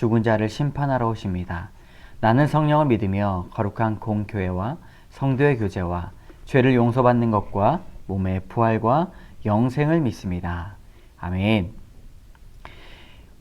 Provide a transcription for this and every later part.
죽은 자를 심판하러 오십니다. 나는 성령을 믿으며 거룩한 공교회와 성도의 교제와 죄를 용서받는 것과 몸의 부활과 영생을 믿습니다. 아멘.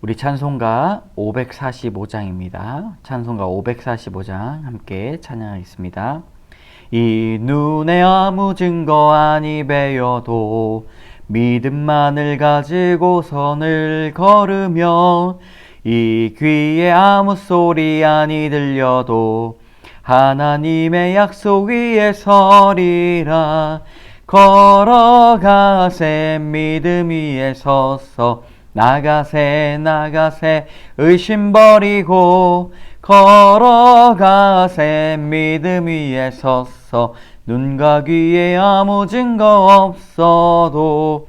우리 찬송가 545장입니다. 찬송가 545장 함께 찬양하겠습니다. 이 눈에 아무 증거 아니 배여도 믿음만을 가지고 선을 걸으며 이 귀에 아무 소리 아니 들려도 하나님의 약속 위에 서리라. 걸어가세 믿음 위에 서서. 나가세 나가세 의심 버리고. 걸어가세 믿음 위에 서서. 눈과 귀에 아무 증거 없어도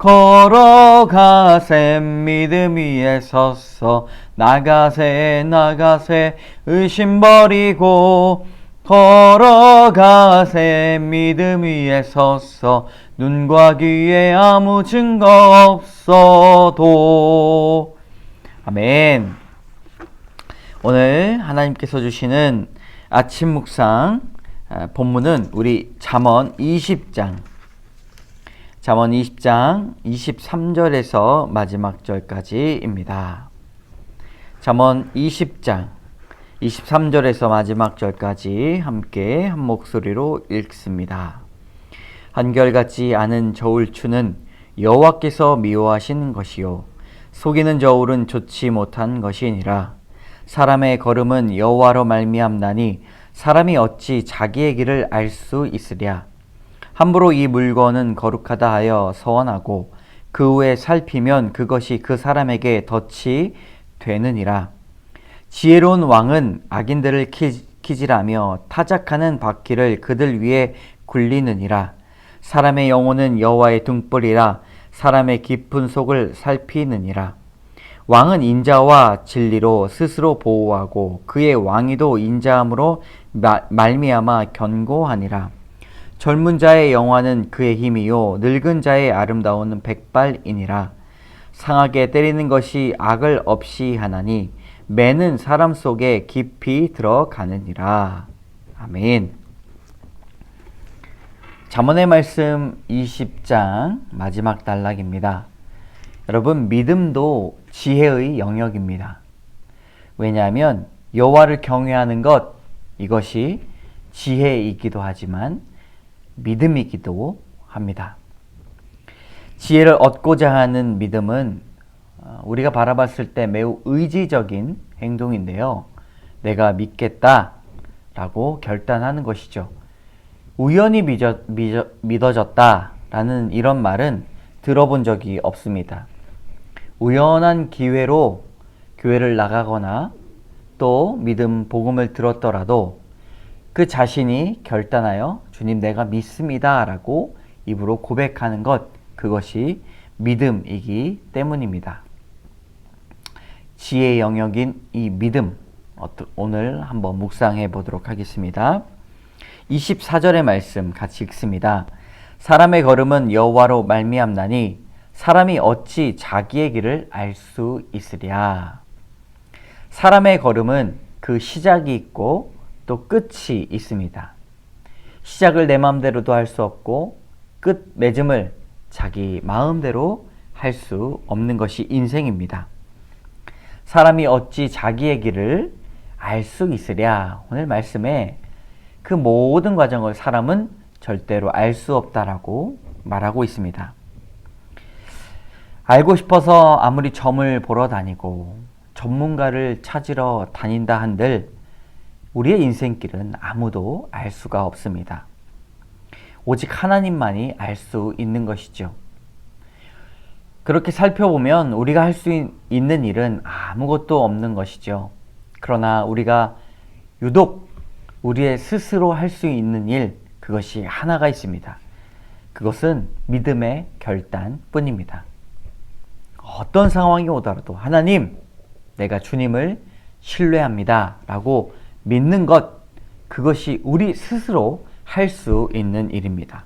걸어가세 믿음 위에 서서. 나가세 나가세 의심 버리고 걸어가세 믿음 위에 서서. 눈과 귀에 아무 증거 없어도. 아멘. 오늘 하나님께서 주시는 아침 묵상 아, 본문은 우리 잠언 20장 잠언 20장 23절에서 마지막 절까지입니다. 잠언 20장 23절에서 마지막 절까지 함께 한 목소리로 읽습니다. 한결같지 않은 저울추는 여호와께서 미워하신 것이요 속이는 저울은 좋지 못한 것이니라 사람의 걸음은 여호와로 말미암나니 사람이 어찌 자기의 길을 알 수 있으랴 함부로 이 물건은 거룩하다 하여 서원하고 그 후에 살피면 그것이 그 사람에게 덫이 되느니라. 지혜로운 왕은 악인들을 키질하며 타작하는 바퀴를 그들 위에 굴리느니라. 사람의 영혼은 여호와의 등불이라 사람의 깊은 속을 살피느니라. 왕은 인자와 진리로 스스로 보호하고 그의 왕위도 인자함으로 말미암아 견고하니라. 젊은 자의 영화는 그의 힘이요 늙은 자의 아름다움은 백발이니라. 상하게 때리는 것이 악을 없이 하나니 매는 사람 속에 깊이 들어가느니라. 아멘. 잠언의 말씀 20장 마지막 단락입니다. 여러분 믿음도 지혜의 영역입니다. 왜냐하면 여호와를 경외하는 것 이것이 지혜이기도 하지만 믿음이기도 합니다. 지혜를 얻고자 하는 믿음은 어, 우리가 바라봤을 때 매우 의지적인 행동인데요. 내가 믿겠다 라고 결단하는 것이죠. 우연히 믿어, 믿어, 믿어졌다 라는 이런 말은 들어본 적이 없습니다. 우연한 기회로 교회를 나가거나 또 믿음 복음을 들었더라도 그 자신이 결단하여 주님 내가 믿습니다 라고 입으로 고백하는 것 그것이 믿음이기 때문입니다. 지혜의 영역인 이 믿음 오늘 한번 묵상해 보도록 하겠습니다. 24절의 말씀 같이 읽습니다. 사람의 걸음은 여호와로 말미암나니 사람이 어찌 자기의 길을 알 수 있으랴. 사람의 걸음은 그 시작이 있고 또 끝이 있습니다. 시작을 내 마음대로도 할 수 없고 끝 맺음을 자기 마음대로 할 수 없는 것이 인생입니다. 사람이 어찌 자기의 길을 알 수 있으랴. 오늘 말씀에 그 모든 과정을 사람은 절대로 알 수 없다라고 말하고 있습니다. 알고 싶어서 아무리 점을 보러 다니고 전문가를 찾으러 다닌다 한들 우리의 인생길은 아무도 알 수가 없습니다. 오직 하나님만이 알 수 있는 것이죠. 그렇게 살펴보면 우리가 할 수 있는 일은 아무것도 없는 것이죠. 그러나 우리가 유독 우리의 스스로 할 수 있는 일, 그것이 하나가 있습니다. 그것은 믿음의 결단 뿐입니다. 어떤 상황이 오더라도 하나님, 내가 주님을 신뢰합니다. 라고 믿는 것, 그것이 우리 스스로 할 수 있는 일입니다.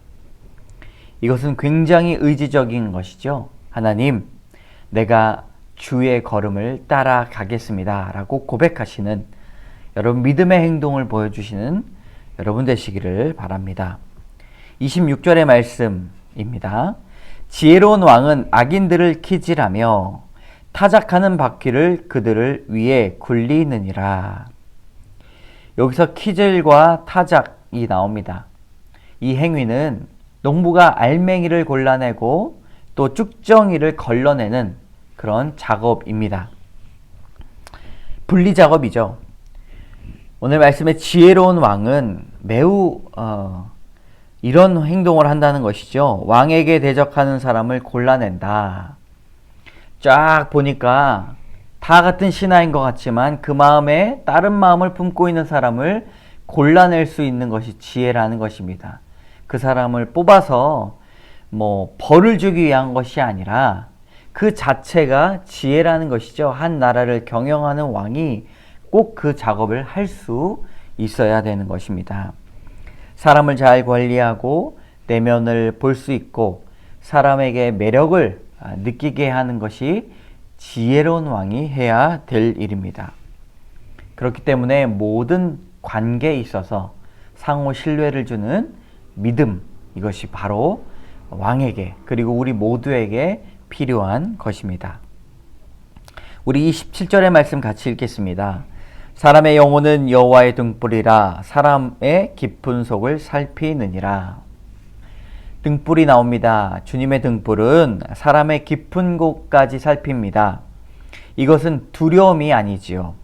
이것은 굉장히 의지적인 것이죠. 하나님, 내가 주의 걸음을 따라가겠습니다. 라고 고백하시는 여러분 믿음의 행동을 보여주시는 여러분 되시기를 바랍니다. 26절의 말씀입니다. 지혜로운 왕은 악인들을 키질하며 타작하는 바퀴를 그들을 위해 굴리느니라. 여기서 키질과 타작이 나옵니다. 이 행위는 농부가 알맹이를 골라내고 또 쭉정이를 걸러내는 그런 작업입니다. 분리 작업이죠. 오늘 말씀의 지혜로운 왕은 매우 어, 이런 행동을 한다는 것이죠. 왕에게 대적하는 사람을 골라낸다. 쫙 보니까 다 같은 신하인 것 같지만 그 마음에 다른 마음을 품고 있는 사람을 골라낼 수 있는 것이 지혜라는 것입니다. 그 사람을 뽑아서 뭐 벌을 주기 위한 것이 아니라 그 자체가 지혜라는 것이죠. 한 나라를 경영하는 왕이 꼭 그 작업을 할 수 있어야 되는 것입니다. 사람을 잘 관리하고 내면을 볼 수 있고 사람에게 매력을 아, 느끼게 하는 것이 지혜로운 왕이 해야 될 일입니다. 그렇기 때문에 모든 관계에 있어서 상호 신뢰를 주는 믿음 이것이 바로 왕에게 그리고 우리 모두에게 필요한 것입니다. 우리 27절의 말씀 같이 읽겠습니다. 사람의 영혼은 여호와의 등불이라 사람의 깊은 속을 살피느니라. 등불이 나옵니다. 주님의 등불은 사람의 깊은 곳까지 살핍니다. 이것은 두려움이 아니지요.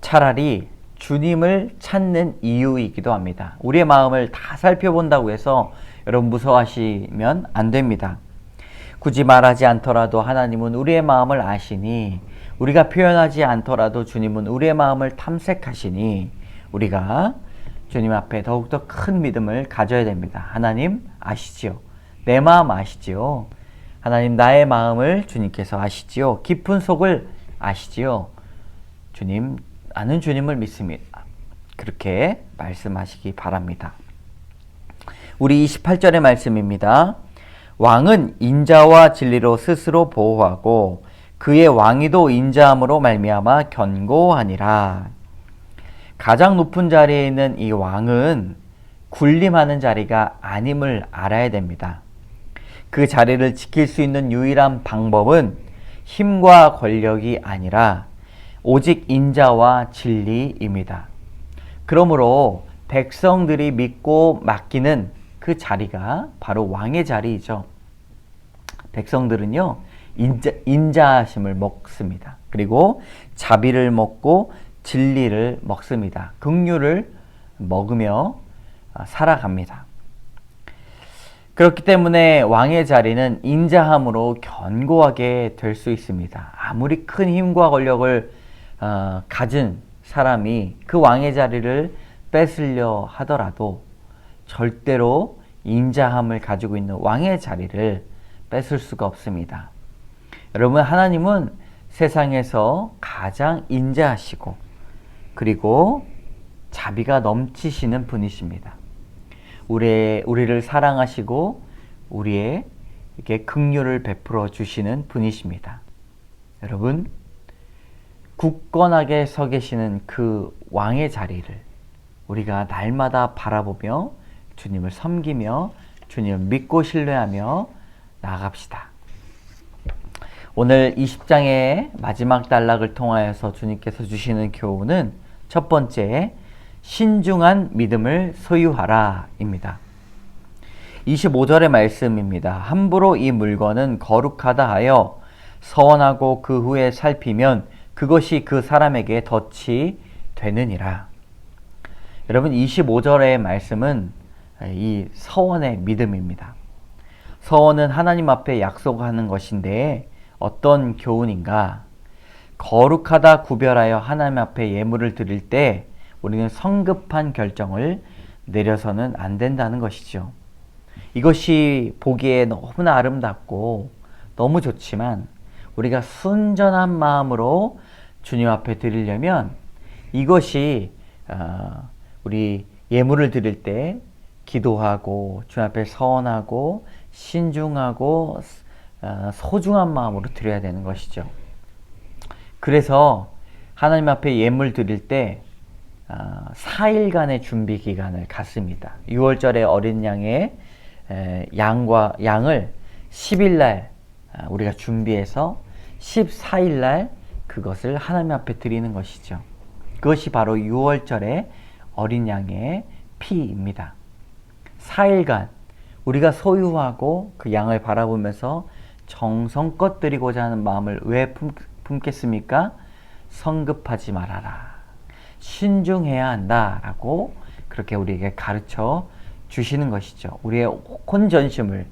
차라리 주님을 찾는 이유이기도 합니다. 우리의 마음을 다 살펴본다고 해서 여러분 무서워하시면 안 됩니다. 굳이 말하지 않더라도 하나님은 우리의 마음을 아시니 우리가 표현하지 않더라도 주님은 우리의 마음을 탐색하시니 우리가 주님 앞에 더욱더 큰 믿음을 가져야 됩니다. 하나님 아시지요. 내 마음 아시지요. 하나님 나의 마음을 주님께서 아시지요. 깊은 속을 아시지요. 주님 아는 주님을 믿습니다. 그렇게 말씀하시기 바랍니다. 우리 28절의 말씀입니다. 왕은 인자와 진리로 스스로 보호하고 그의 왕위도 인자함으로 말미암아 견고하니라. 가장 높은 자리에 있는 이 왕은 군림하는 자리가 아님을 알아야 됩니다. 그 자리를 지킬 수 있는 유일한 방법은 힘과 권력이 아니라 오직 인자와 진리입니다. 그러므로 백성들이 믿고 맡기는 그 자리가 바로 왕의 자리이죠. 백성들은요, 인자, 인자하심을 먹습니다. 그리고 자비를 먹고 진리를 먹습니다. 긍휼을 먹으며 아, 살아갑니다. 그렇기 때문에 왕의 자리는 인자함으로 견고하게 될 수 있습니다. 아무리 큰 힘과 권력을 어, 가진 사람이 그 왕의 자리를 뺏으려 하더라도 절대로 인자함을 가지고 있는 왕의 자리를 뺏을 수가 없습니다. 여러분, 하나님은 세상에서 가장 인자하시고 그리고 자비가 넘치시는 분이십니다. 우리, 우리를 사랑하시고 우리에게 긍휼을 베풀어 주시는 분이십니다. 여러분, 굳건하게 서 계시는 그 왕의 자리를 우리가 날마다 바라보며 주님을 섬기며 주님을 믿고 신뢰하며 나아갑시다. 오늘 20장의 마지막 단락을 통하여서 주님께서 주시는 교훈은 첫 번째, 신중한 믿음을 소유하라입니다. 25절의 말씀입니다. 함부로 이 물건은 거룩하다 하여 서원하고 그 후에 살피면 그것이 그 사람에게 덫이 되느니라. 여러분 25절의 말씀은 이 서원의 믿음입니다. 서원은 하나님 앞에 약속하는 것인데 어떤 교훈인가? 거룩하다 구별하여 하나님 앞에 예물을 드릴 때 우리는 성급한 결정을 내려서는 안 된다는 것이죠. 이것이 보기에 너무나 아름답고 너무 좋지만 우리가 순전한 마음으로 주님 앞에 드리려면 이것이 어, 우리 예물을 드릴 때 기도하고 주님 앞에 서원하고 신중하고 어, 소중한 마음으로 드려야 되는 것이죠. 그래서 하나님 앞에 예물 드릴 때 4일간의 어, 준비 기간을 갖습니다. 6월절에 어린 양의 양과 양을 10일 날 우리가 준비해서 14일 날 그것을 하나님 앞에 드리는 것이죠. 그것이 바로 6월절의 어린 양의 피입니다. 4일간 우리가 소유하고 그 양을 바라보면서 정성껏 드리고자 하는 마음을 왜 품, 겠습니까 성급하지 말아라. 신중해야 한다라고 그렇게 우리에게 가르쳐 주시는 것이죠. 우리의 혼전심을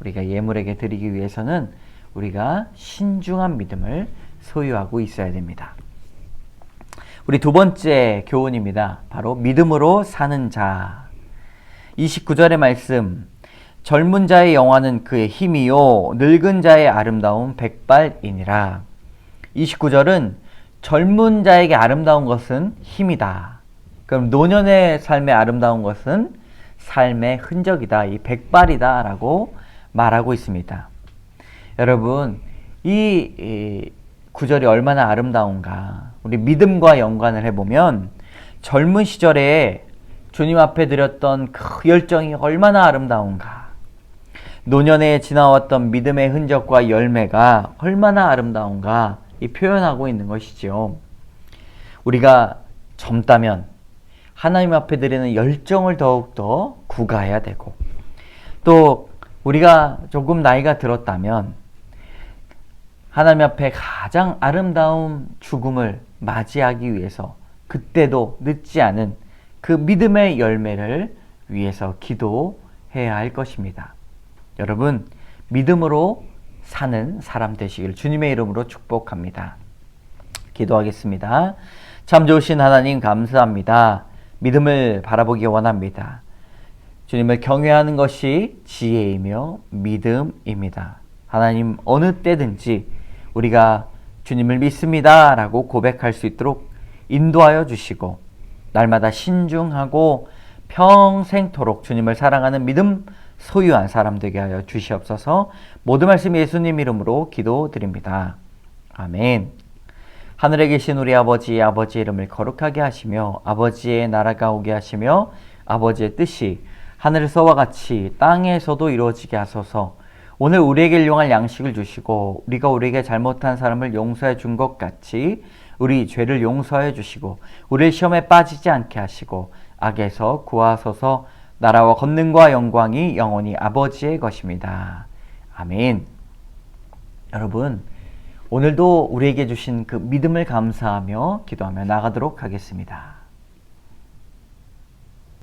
우리가 예물에게 드리기 위해서는 우리가 신중한 믿음을 소유하고 있어야 됩니다. 우리 두 번째 교훈입니다. 바로 믿음으로 사는 자. 29절의 말씀. 젊은 자의 영화는 그의 힘이요 늙은 자의 아름다움 백발이니라. 29절은 젊은 자에게 아름다운 것은 힘이다. 그럼 노년의 삶의 아름다운 것은 삶의 흔적이다. 이 백발이다 라고 말하고 있습니다. 여러분, 이, 이 구절이 얼마나 아름다운가. 우리 믿음과 연관을 해보면 젊은 시절에 주님 앞에 드렸던 그 열정이 얼마나 아름다운가. 노년에 지나왔던 믿음의 흔적과 열매가 얼마나 아름다운가 이 표현하고 있는 것이죠. 우리가 젊다면 하나님 앞에 드리는 열정을 더욱더 구가해야 되고 또 우리가 조금 나이가 들었다면 하나님 앞에 가장 아름다운 죽음을 맞이하기 위해서 그때도 늦지 않은 그 믿음의 열매를 위해서 기도해야 할 것입니다. 여러분, 믿음으로 사는 사람 되시길 주님의 이름으로 축복합니다. 기도하겠습니다. 참 좋으신 하나님 감사합니다. 믿음을 바라보기 원합니다. 주님을 경외하는 것이 지혜이며 믿음입니다. 하나님 어느 때든지 우리가 주님을 믿습니다 라고 고백할 수 있도록 인도하여 주시고 날마다 신중하고 평생토록 주님을 사랑하는 믿음 소유한 사람 되게 하여 주시옵소서 모든 말씀 예수님 이름으로 기도드립니다. 아멘. 하늘에 계신 우리 아버지 아버지 이름을 거룩하게 하시며 아버지의 나라가 오게 하시며 아버지의 뜻이 하늘에서와 같이 땅에서도 이루어지게 하소서. 오늘 우리에게 일용할 양식을 주시고 우리가 우리에게 잘못한 사람을 용서해 준 것 같이 우리 죄를 용서해 주시고 우리를 시험에 빠지지 않게 하시고 악에서 구하소서 나라와 권능과 영광이 영원히 아버지의 것입니다. 아멘. 여러분, 오늘도 우리에게 주신 그 믿음을 감사하며 기도하며 나가도록 하겠습니다.